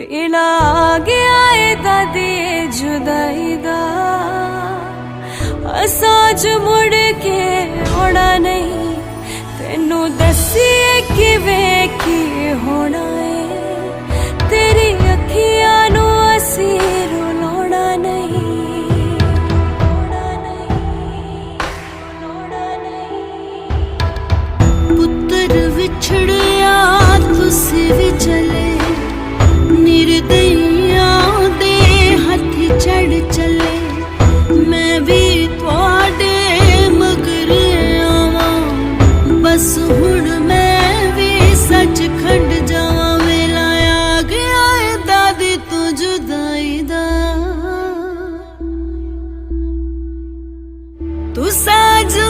ਵੇਲਾ ਆ ਗਿਆ ਏ ਦਾਦੀ ਜੁਦਾਈ ਦਾ ਅਸਾਜ ਮੁੜ ਕੇ ਆਉਣਾ ਨਹੀਂ ਤੈਨੂੰ ਦੱਸੀਏ ਕਿਵੇਂ ਕੀ ਹੋਣਾ ਹੁਣ ਮੈਂ ਵੀ ਸੱਚ ਜਾਵਾਂ ਵੇਲਾ ਗਿਆ ਏ ਤੂੰ ਜੁਦਾਈ ਦਾ। ਤੂੰ ਸਾਜੋ